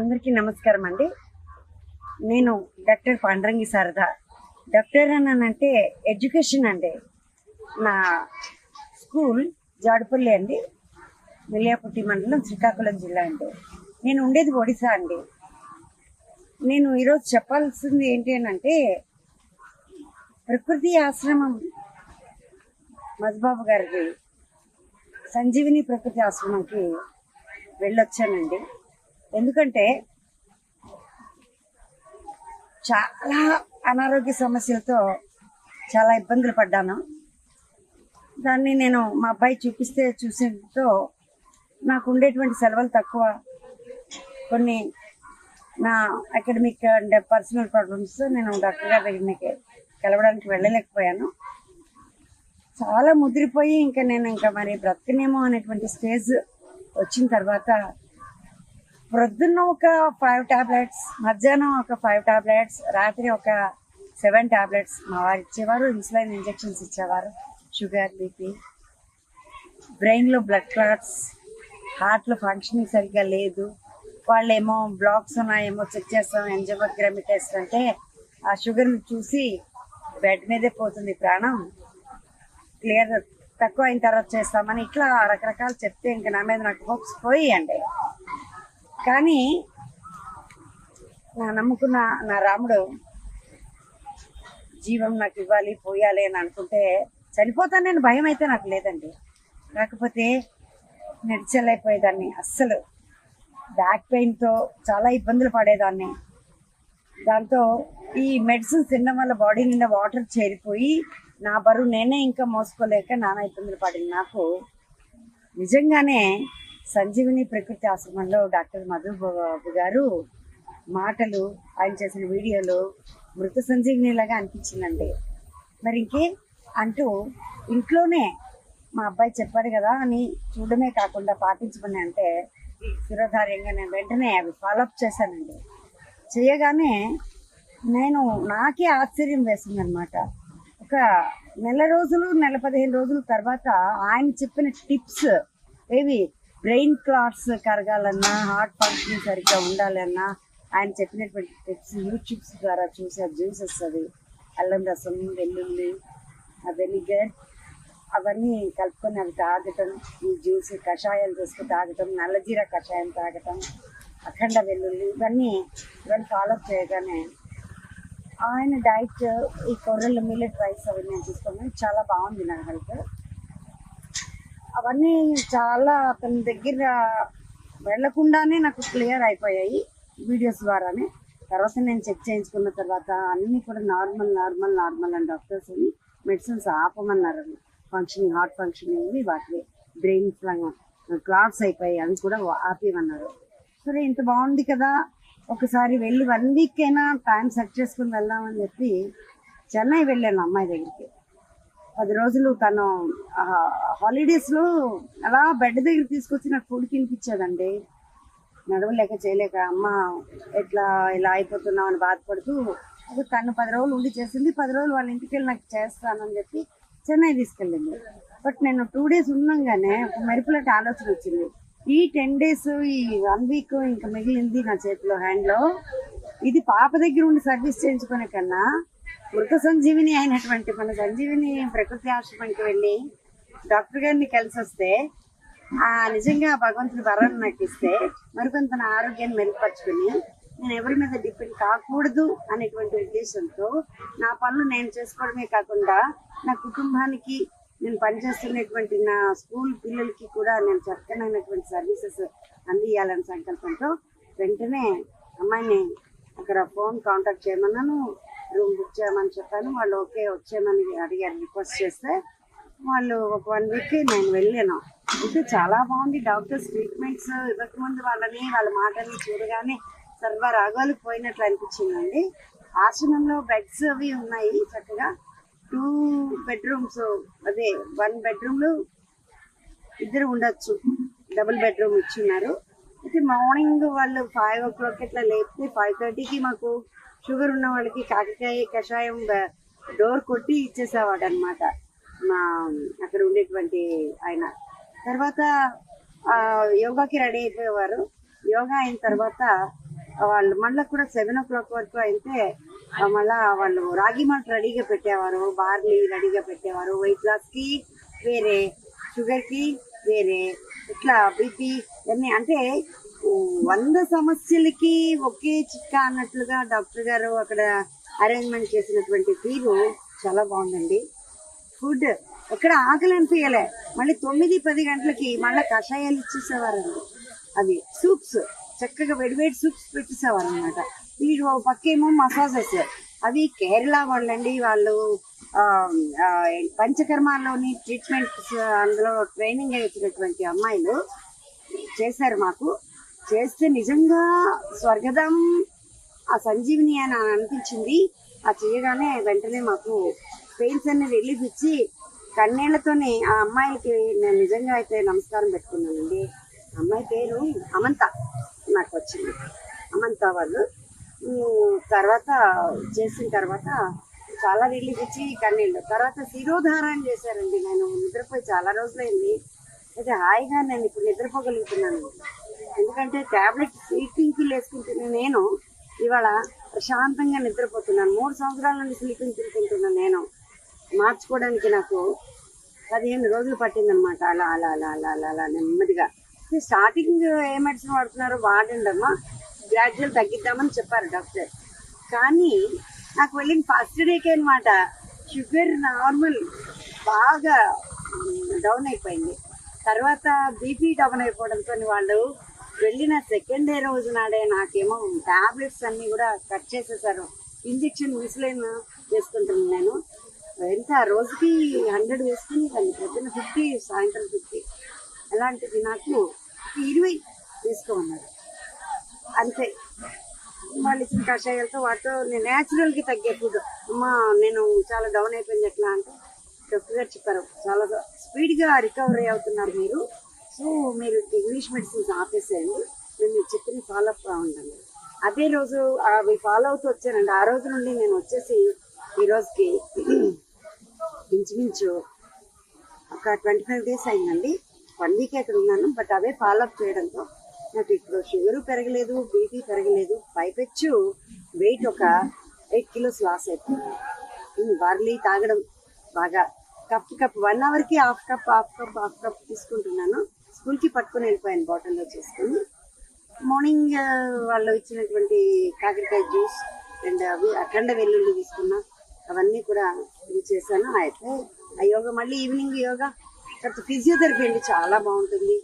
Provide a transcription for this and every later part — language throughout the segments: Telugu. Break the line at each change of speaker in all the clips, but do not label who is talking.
అందరికీ నమస్కారం అండి. నేను డాక్టర్ పాండరంగి శారద. డాక్టర్ అని అంటే ఎడ్యుకేషన్ అండి. నా స్కూల్ జాడపల్లి అండి. మిలియాపుట్టి మండలం శ్రీకాకుళం జిల్లా అండి. నేను ఉండేది ఒడిశా అండి. నేను ఈరోజు చెప్పాల్సింది ఏంటి అని అంటే ప్రకృతి ఆశ్రమం మధుబాబు గారికి సంజీవిని ప్రకృతి ఆశ్రమంకి వెళ్ళొచ్చానండి. ఎందుకంటే చాలా అనారోగ్య సమస్యలతో చాలా ఇబ్బందులు పడ్డాను. దాన్ని నేను మా అబ్బాయి చూపిస్తే చూసేతో నాకు ఉండేటువంటి సెలవులు తక్కువ. కొన్ని నా అకాడమిక్ అండ్ పర్సనల్ ప్రాబ్లమ్స్ నేను డాక్టర్ గారి దగ్గరికి కలవడానికి వెళ్ళలేకపోయాను. చాలా ముదిరిపోయి ఇంకా నేను ఇంకా మరి బ్రతకనేమో అనేటువంటి స్టేజ్ వచ్చిన తర్వాత ప్రొద్దున్న ఒక ఫైవ్ టాబ్లెట్స్ మధ్యాహ్నం ఒక ఫైవ్ టాబ్లెట్స్ రాత్రి ఒక సెవెన్ టాబ్లెట్స్ మా వారు ఇచ్చేవారు ఇన్సులిన్ ఇంజెక్షన్స్ ఇచ్చేవారు. షుగర్ బీపీ బ్రెయిన్లో బ్లడ్ క్లాట్స్ హార్ట్లో ఫంక్షనింగ్ సరిగ్గా లేదు. వాళ్ళేమో బ్లాక్స్ ఉన్నాయేమో చెక్ చేస్తాం ఎంజోగ్రమీ టెస్ట్ అంటే ఆ షుగర్ని చూసి బెడ్ మీదే పోతుంది ప్రాణం. క్లియర్ తక్కువ అయిన తర్వాత చేస్తామని ఇట్లా రకరకాలు చెప్తే ఇంకా నా మీద నాకు హోప్స్ అండి కానీ నా నమ్ముకున్న నా రాముడు జీవం నాకు ఇవ్వాలి పోయాలి అని అనుకుంటే చనిపోతాను నేను భయం అయితే నాకు లేదండి. కాకపోతే నడిచలేకపోయేదాన్ని అస్సలు. బ్యాక్ పెయిన్తో చాలా ఇబ్బందులు పడేదాన్ని. దాంతో ఈ మెడిసిన్స్ తినడం వల్ల బాడీ నిండా వాటర్ చేరిపోయి నా బరువు నేనే ఇంకా మోసుకోలేక నానా ఇబ్బందులు పడింది నాకు. నిజంగానే సంజీవిని ప్రకృతి ఆశ్రమంలో డాక్టర్ మధు బాబు గారు మాటలు ఆయన చేసిన వీడియోలు మృత సంజీవిని లాగా అనిపించిందండి. మరి ఇంకే అంటూ ఇంట్లోనే మా అబ్బాయి చెప్పాడు కదా అని చూడడమే కాకుండా పాటించమని అంటే శిరోధార్యంగా నేను వెంటనే అవి ఫాలోఅప్ చేశానండి. చేయగానే నేను నాకే ఆశ్చర్యం వేసిందనమాట ఒక నెల రోజులు నెల పదిహేను రోజుల తర్వాత ఆయన చెప్పిన టిప్స్ ఏవి బ్రెయిన్ క్లాట్స్ కరగాలన్నా హార్ట్ ఫంక్షన్ సరిగ్గా ఉండాలన్నా ఆయన చెప్పినటువంటి టిప్స్ యూట్యూబ్స్ ద్వారా అది జ్యూసెస్ అవి అల్లం రసం వెల్లుల్లి వెనిగర్ అవన్నీ కలుపుకొని అవి తాగటం ఈ జ్యూస్ కషాయాలు చేసుకుని తాగటం నల్లజీర కషాయం తాగటం అఖండ వెల్లుల్లి ఇవన్నీ ఇవన్నీ ఫాలో చేయగానే ఆయన డైట్ ఈ కొర్రలు మిల్లెట్ రైస్ అవి నేను తీసుకున్నాను చాలా బాగుంది నా హెల్త్ అవన్నీ చాలా అతని దగ్గర వెళ్ళకుండానే నాకు క్లియర్ అయిపోయాయి వీడియోస్ ద్వారానే. తర్వాత నేను చెక్ చేయించుకున్న తర్వాత అన్నీ కూడా నార్మల్ నార్మల్ నార్మల్ అని డాక్టర్స్ అని మెడిసిన్స్ ఆపమన్నారు ఫంక్షనింగ్ హార్ట్ ఫంక్షనింగ్ వాటి బ్రెయిన్ క్లాట్స్ అయిపోయాయి అవి కూడా ఆపేయమన్నారు. సరే ఇంత బాగుంది కదా. ఒకసారి వెళ్ళి వన్ వీక్ అయినా టైం సెట్ చేసుకుని వెళ్దామని చెప్పి చెన్నై వెళ్ళాను అమ్మాయి దగ్గరికి. పది రోజులు తను హాలిడేస్లో అలా బెడ్ దగ్గర తీసుకొచ్చి నాకు ఫుడ్ తినిపించేదండి. నడవలేక చేయలేక అమ్మ ఎట్లా ఇలా అయిపోతున్నావు? అని బాధపడుతూ తను పది రోజులు ఉండి చేసింది పది రోజులు వాళ్ళ ఇంటికి వెళ్ళి నాకు చేస్తానని చెప్పి చెన్నై తీసుకెళ్ళింది. బట్ నేను టూ డేస్ ఉన్నాగానే ఒక మెరుపులాంటి ఆలోచన వచ్చింది. ఈ టెన్ డేస్ ఈ వన్ వీక్ ఇంకా మిగిలింది నా చేతిలో హ్యాండ్లో. ఇది పాప దగ్గర ఉండి సర్వీస్ చేయించుకునే కన్నా మృత సంజీవిని అయినటువంటి మన సంజీవిని ప్రకృతి ఆశ్రమానికి వెళ్ళి డాక్టర్ గారిని కలిసి వస్తే ఆ నిజంగా భగవంతుడి వరాన్ని నాకు ఇస్తే మరికొంత నా ఆరోగ్యాన్ని మెరుగుపరుచుకుని నేను ఎవరి మీద డిపెండ్ కాకూడదు అనేటువంటి ఉద్దేశంతో నా పనులు నేను చేసుకోవడమే కాకుండా నా కుటుంబానికి నేను పనిచేస్తున్నటువంటి నా స్కూల్ పిల్లలకి కూడా నేను చక్కనైనటువంటి సర్వీసెస్ అందియాలనే సంకల్పంతో వెంటనే అమ్మాయిని అక్కడ ఫోన్ కాంటాక్ట్ చేయమన్నాను. రూమ్ బుక్ చేయమని చెప్పాను. వాళ్ళు ఓకే వచ్చేయమని అడిగారు రిక్వెస్ట్ చేస్తే. వాళ్ళు ఒక వన్ వీక్ నేను వెళ్ళాను. అయితే చాలా బాగుంది. డాక్టర్స్ ట్రీట్మెంట్స్ ఇవ్వకముందు వాళ్ళని వాళ్ళ మాటలు చూడగానే సర్వ రాగాలు పోయినట్లు అనిపించిందండి. ఆశ్రమంలో బెడ్స్ అవి ఉన్నాయి చక్కగా. టూ బెడ్రూమ్స్ అదే వన్ బెడ్రూమ్లో ఇద్దరు ఉండొచ్చు. డబుల్ బెడ్రూమ్ ఇచ్చున్నారు. అయితే మార్నింగ్ వాళ్ళు ఫైవ్ ఓ క్లాక్ ఇట్లా లేపితే ఫైవ్ థర్టీకి మాకు షుగర్ ఉన్న వాళ్ళకి కాకరకాయ కషాయం డోర్ కొట్టి ఇచ్చేసేవాడు అనమాట మా అక్కడ ఉండేటువంటి ఆయన. తర్వాత యోగాకి రెడీ అయిపోయేవారు. యోగా అయిన తర్వాత వాళ్ళు మళ్ళీ కూడా సెవెన్ ఓ క్లాక్ వరకు అయితే మళ్ళా వాళ్ళు రాగి మాల్ట్ రెడీగా పెట్టేవారు. బార్లీ రెడీగా పెట్టేవారు. వెయిట్ లాస్కి వేరే షుగర్కి వేరే ఇట్లా బీపీ ఇవన్నీ అంటే వంద సమస్యలకి ఒకే చిట్కా అన్నట్లుగా డాక్టర్ గారు అక్కడ అరేంజ్మెంట్ చేసినటువంటి తీరు చాలా బాగుందండి. ఫుడ్ ఎక్కడ ఆకలి అనిపించలే మళ్ళీ తొమ్మిది పది గంటలకి మళ్ళీ కషాయాలు ఇచ్చేసేవారండి. అవి సూప్స్ చక్కగా వేడివేడి సూప్స్ పెట్టేసేవారు అనమాట వీడు ఓ పక్కేమో మసాజెస్. అవి కేరళ వాళ్ళండి వాళ్ళు ఆ, ఆ, పంచకర్మలోని ట్రీట్మెంట్స్ అందులో ట్రైనింగ్ వచ్చినటువంటి అమ్మాయిలు చేశారు మాకు. చేస్తే నిజంగా స్వర్గదం ఆ సంజీవిని అని అనిపించింది. ఆ చేయగానే వెంటనే మాకు పెయిన్స్ అన్ని రిలీఫ్ ఇచ్చి కన్నీళ్ళతోనే ఆ అమ్మాయిలకి నేను నిజంగా అయితే నమస్కారం పెట్టుకున్నానండి. అమ్మాయి పేరు అమంత నాకు వచ్చింది. అమంత వాళ్ళు. తర్వాత చేసిన తర్వాత చాలా రిలీఫ్ ఇచ్చి కన్నీళ్ళు తర్వాత శిరోధారాన్ని చేశారండి. నేను నిద్రపోయి చాలా రోజులైంది. అయితే హాయిగా నేను ఇప్పుడు నిద్రపోగలుగుతున్నాను. ఎందుకంటే టాబ్లెట్ స్లీపింగ్ పిల్ వేసుకుంటున్న నేను ఇవాళ ప్రశాంతంగా నిద్రపోతున్నాను. మూడు సంవత్సరాల నుండి స్లీపింగ్ పిల్ తింటున్నాను నేను. మార్చుకోవడానికి నాకు పదిహేను రోజులు పట్టిందనమాట అలా అలా అలా అలా అలా అలా నెమ్మదిగా. స్టార్టింగ్ ఏ మెడిసిన్ వాడుతున్నారో వాడండి అమ్మా. గ్రాడ్యువల్ తగ్గిద్దామని చెప్పారు డాక్టర్. కానీ నాకు వెళ్ళిన ఫస్ట్ డేకే అనమాట షుగర్ నార్మల్ బాగా డౌన్ అయిపోయింది. తర్వాత బీపీ డౌన్ అయిపోవడంతో వాళ్ళు వెళ్ళిన సెకండ్ డే రోజు నాడే నాకేమో టాబ్లెట్స్ అన్నీ కూడా కట్ చేసేసారు. ఇంజెక్షన్ మిస్లైన్ వేసుకుంటున్నాను నేను. ఎంత రోజుకి హండ్రెడ్ వేసుకుని కానీ పొద్దున్న ఫిఫ్టీ సాయంత్రం ఫిఫ్టీ అలాంటిది నాకు ఇరవై వేసుకోమన్నారు అంతే. వాళ్ళు ఇచ్చిన కషాయాలతో వాటితో నేను న్యాచురల్కి తగ్గే ఫుడ్ అమ్మా నేను చాలా డౌన్ అయిపోయింది ఎట్లా అంటే డాక్టర్ గారు చెప్పారు. చాలా స్పీడ్గా రికవరీ అవుతున్నారు మీరు. సో మీరు ఇంగ్లీష్ మెడిసిన్స్ ఆపేసేయండి నేను మీరు చెప్పిన ఫాలో అప్ ఉండండి. అదే రోజు అవి ఫాలో అవుతూ వచ్చానండి. ఆ రోజు నుండి నేను వచ్చేసి ఈ రోజుకి ఇంచుమించు ఒక ట్వంటీ ఫైవ్ డేస్ అయిందండి వన్ వీక్ అక్కడ ఉన్నాను బట్ అవే ఫాలో అప్ చేయడంతో నాకు ఇప్పుడు షుగర్ పెరగలేదు బీపీ పెరగలేదు. పైపెచ్చు వెయిట్ ఒక ఎయిట్ కిలోస్ లాస్ అయిపోయింది. బార్లీ తాగడం బాగా. Cup cup one అవర్కి half cup half cup half cup తీసుకుంటున్నాను. స్కూల్కి పట్టుకొని వెళ్ళిపోయాను బాటిల్లో చేసుకుని. మార్నింగ్ వాళ్ళు ఇచ్చినటువంటి కాకరకాయ జ్యూస్ అండ్ అవి అఖండ వెల్లుల్లి తీసుకున్నా అవన్నీ కూడా ఇది చేశాను. అయితే ఆ యోగా మళ్ళీ ఈవినింగ్ యోగా తర్వాత ఫిజియోథెరపీ అండి చాలా బాగుంటుంది.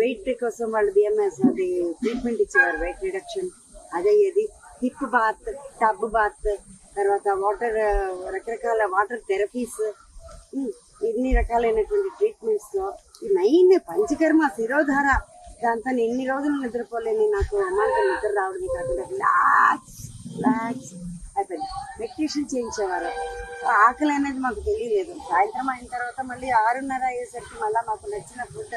వెయిట్ కోసం వాళ్ళు బిఎంఎస్ అది ట్రీట్మెంట్ ఇచ్చేవారు వెయిట్ రిడక్షన్. అదయ్యేది హిప్ బాత్ టబ్ బాత్ తర్వాత వాటర్ రకరకాల వాటర్ థెరపీస్. ఎన్ని రకాలైనటువంటి ట్రీట్మెంట్స్లో ఈ మెయిన్ పంచకర్మ శిరోధార దాంతో ఎన్ని రోజులు నిద్రపోలేని నాకు అమ్మాంత నిద్ర రావడమే కాకుండా రిలాక్స్ రిలాక్స్ అయిపోయింది. మెడిటేషన్ చేయించేవారు. ఆకలి అనేది మాకు తెలియలేదు. సాయంత్రం అయిన తర్వాత మళ్ళీ ఆరున్నర అయ్యేసరికి మళ్ళీ మాకు నచ్చిన ఫుడ్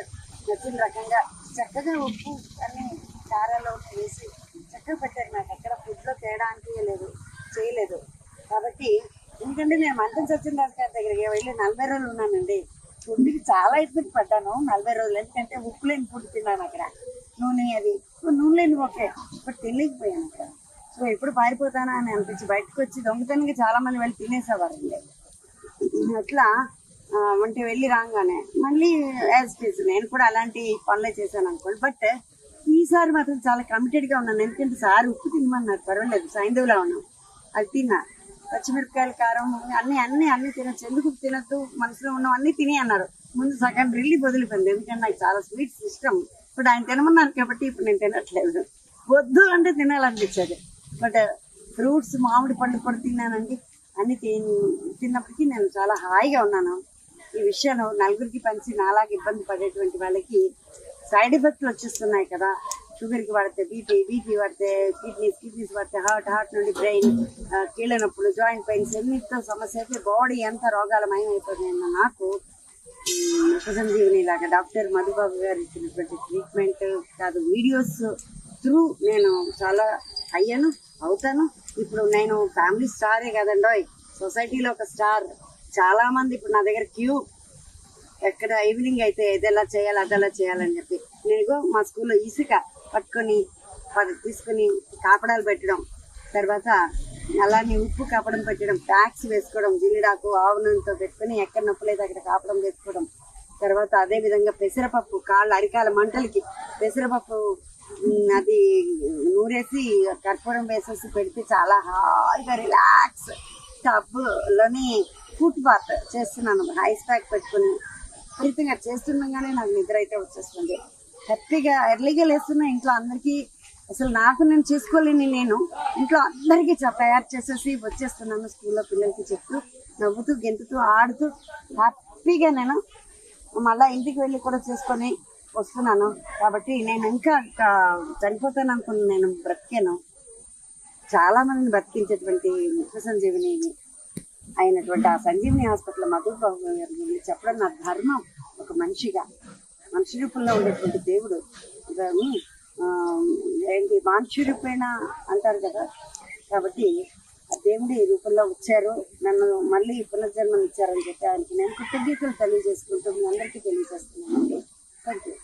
నచ్చిన రకంగా చక్కగా ఉప్పు అన్ని కారాలో వేసి చక్కగా పెట్టారు. నాకు అక్కడ ఫుడ్లో తేడా అనిపించలేదు చేయలేదు. కాబట్టి ఎందుకంటే నేను మంచం సత్యనారాయణ గారి దగ్గరికి వెళ్ళి నలభై రోజులు ఉన్నానండి. ఫుడ్కి చాలా ఇబ్బంది పడ్డాను నలభై రోజులు. ఎందుకంటే ఉప్పు లేని ఫుడ్ తిన్నాను అక్కడ. నూనె అది. నూనె లేని ఓకే ఇప్పుడు తినలేకపోయాను అక్కడ. సో ఎప్పుడు పారిపోతానా అని అనిపించి బయటకు వచ్చి దొంగతనంగా చాలా మంది వెళ్ళి తినేసేవారండి. అట్లా వంటి అంటే వెళ్ళి రాగానే మళ్ళీ యాజ్ ఇట్ నేను కూడా అలాంటి పనులే చేశాను అనుకోండి. బట్ ఈసారి మాత్రం చాలా కమిటెడ్గా ఉన్నాను. ఎందుకంటే సార్ ఉప్పు తినమన్నారు పర్వాలేదు సైంధవులా ఉన్నాం. అది తిన్నా. పచ్చిమిరపకాయలు కారం అన్ని అన్ని అన్ని తినొచ్చు. ఎందుకు తినొద్దు? మనసులో ఉన్న అన్ని తిని అన్నారు. ముందు సగం రిలీఫ్ వదిలిపోయింది. ఎందుకంటే నాకు చాలా స్వీట్స్ ఇష్టం. ఇప్పుడు ఆయన తినమన్నారు కాబట్టి ఇప్పుడు నేను తినట్లేదు. వద్దు అంటే తినాలనిపించేది. బట్ ఫ్రూట్స్ మామిడి పండు కూడా తిన్నానండి. అన్ని తిన్నప్పటికీ నేను చాలా హాయిగా ఉన్నాను. ఈ విషయాలు నలుగురికి పంచి నాలాగా ఇబ్బంది పడేటువంటి వాళ్ళకి సైడ్ ఎఫెక్ట్లు వచ్చేస్తున్నాయి కదా. షుగర్కి పడితే బీపీ బీపీ పడితే కిడ్నీస్ కిడ్నీస్ పడితే హార్ట్ హార్ట్ నుండి బ్రెయిన్ కీళ్ళ నొప్పులు జాయింట్ పెయిన్స్ ఎన్నిటితో సమస్య అయితే బాడీ ఎంత రోగాలమయం అయిపోయిందన్న నాకు ఉమ్, లాగా డాక్టర్ మధుబాబు గారు ఇచ్చినటువంటి ట్రీట్మెంట్ కాదు వీడియోస్ త్రూ నేను చాలా అయ్యాను అవుతాను. ఇప్పుడు నేను ఫ్యామిలీ స్టారే కదండోయ్ సొసైటీలో ఒక స్టార్ చాలామంది ఇప్పుడు నా దగ్గర క్యూ ఎక్కడ ఈవినింగ్ అయితే ఇదెలా చేయాలి అదెలా చేయాలని చెప్పి నేను మా స్కూల్లో ఇసుక పట్టుకొని పది తీసుకుని కాపడాలు పెట్టడం తర్వాత అలానే ఉప్పు కాపడం పెట్టడం ప్యాక్స్ వేసుకోవడం జిల్లిడాకు ఆవు నూనెతో పెట్టుకుని ఎక్కడ నొప్పలేదు అక్కడ కాపడం వేసుకోవడం తర్వాత అదే విధంగా పెసరపప్పు కాళ్ళ అరికాల మంటలకి పెసరపప్పు అది నూరేసి కర్పూరం వేసేసి పెడితే చాలా హాయిగా రిలాక్స్ టబ్లోని ఫుట్ బాత్ చేస్తున్నాను ఐస్ ప్యాక్ పెట్టుకుని ఫలితంగా చేస్తుండగానే నాకు నిద్ర అయితే వచ్చేస్తుంది. హ్యాపీగా ఎర్లీగా లేస్తున్నా ఇంట్లో అందరికీ అసలు నాకు నేను చేసుకోలేని నేను ఇంట్లో అందరికీ తయారు చేసేసి వచ్చేస్తున్నాను స్కూల్లో పిల్లలకి చెప్తూ నవ్వుతూ గెంతుతూ ఆడుతూ హ్యాపీగా నేను మళ్ళీ ఇంటికి వెళ్ళి కూడా చేసుకొని వస్తున్నాను. కాబట్టి నేను ఇంకా చనిపోతాను అనుకున్నాను నేను బ్రతికాను. చాలా మందిని బ్రతికించేటువంటి ముఖ్య సంజీవిని అయినటువంటి ఆ సంజీవిని హాస్పిటల్ మధుబాబు గారి గురించి చెప్పడం నా ధర్మం ఒక మనిషిగా. మనిషి రూపంలో ఉండేటువంటి దేవుడు. ఏంటి మానుషి రూపేణ అంటారు కదా. కాబట్టి ఆ దేవుడు ఈ రూపంలో వచ్చారు. నన్ను మళ్ళీ పునర్జన్మనిచ్చారని చెప్పి ఆయనకి నేను కృతజ్ఞతలు తెలియజేసుకుంటూ మీ అందరికీ తెలియజేస్తున్నాను. Thank you